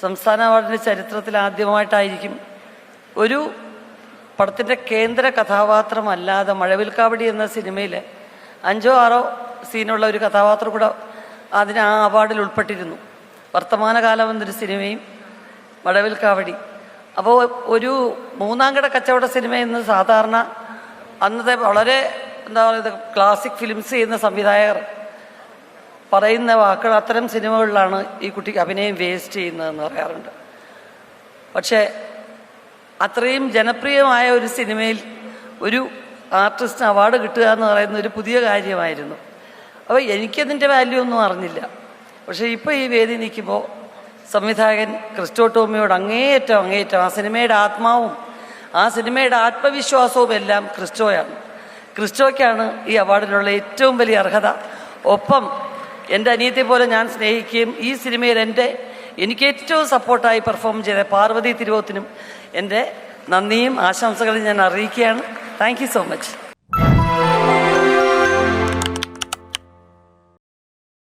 സംസ്ഥാന അവാർഡിന്റെ ചരിത്രത്തിൽ ആദ്യമായിട്ടായിരിക്കും. ഒരു പടത്തിന്റെ കേന്ദ്ര കഥാപാത്രമല്ലാതെ മഴവിൽക്കാവടി എന്ന സിനിമയിൽ അഞ്ചോ ആറോ സീനുള്ള ഒരു കഥാപാത്രം കൂടെ അതിന് ആ അവാർഡിൽ ഉൾപ്പെട്ടിരുന്നു. വർത്തമാനകാലം എന്നൊരു സിനിമയും മഴവിൽക്കാവടി. അപ്പോൾ ഒരു മൂന്നാം കിട കച്ചവട സിനിമ എന്ന് സാധാരണ അന്നത്തെ വളരെ എന്താ പറയുക ക്ലാസിക് ഫിലിംസ് ചെയ്യുന്ന സംവിധായകർ പറയുന്ന വാക്കുകൾ അത്തരം സിനിമകളിലാണ് ഈ കുട്ടിക്ക് അഭിനയം വേസ്റ്റ് ചെയ്യുന്നതെന്ന് പറയാറുണ്ട്. പക്ഷേ അത്രയും ജനപ്രിയമായ ഒരു സിനിമയിൽ ഒരു ആർട്ടിസ്റ്റിന് അവാർഡ് കിട്ടുക എന്ന് പറയുന്ന ഒരു പുതിയ കാര്യമായിരുന്നു. അപ്പോൾ എനിക്കതിന്റെ വാല്യൂ ഒന്നും അറിഞ്ഞില്ല. പക്ഷേ ഇപ്പോൾ ഈ വേദി നിൽക്കുമ്പോൾ സംവിധായകൻ ക്രിസ്റ്റോ ടോമിയോട് അങ്ങേയറ്റം അങ്ങേയറ്റം ആ സിനിമയുടെ ആത്മാവും ആ സിനിമയുടെ ആത്മവിശ്വാസവും എല്ലാം ക്രിസ്റ്റോയാണ്. ക്രിസ്റ്റോയ്ക്കാണ് ഈ അവാർഡിനുള്ള ഏറ്റവും വലിയ അർഹത. ഒപ്പം എന്റെ അനിയത്തെ പോലെ ഞാൻ സ്നേഹിക്കുകയും ഈ സിനിമയിൽ എന്റെ എനിക്ക് ഏറ്റവും സപ്പോർട്ടായി പെർഫോം ചെയ്ത പാർവതി തിരുവോത്തിനും എന്റെ നന്ദിയും ആശംസകളും ഞാൻ അറിയിക്കുകയാണ്. Thank so much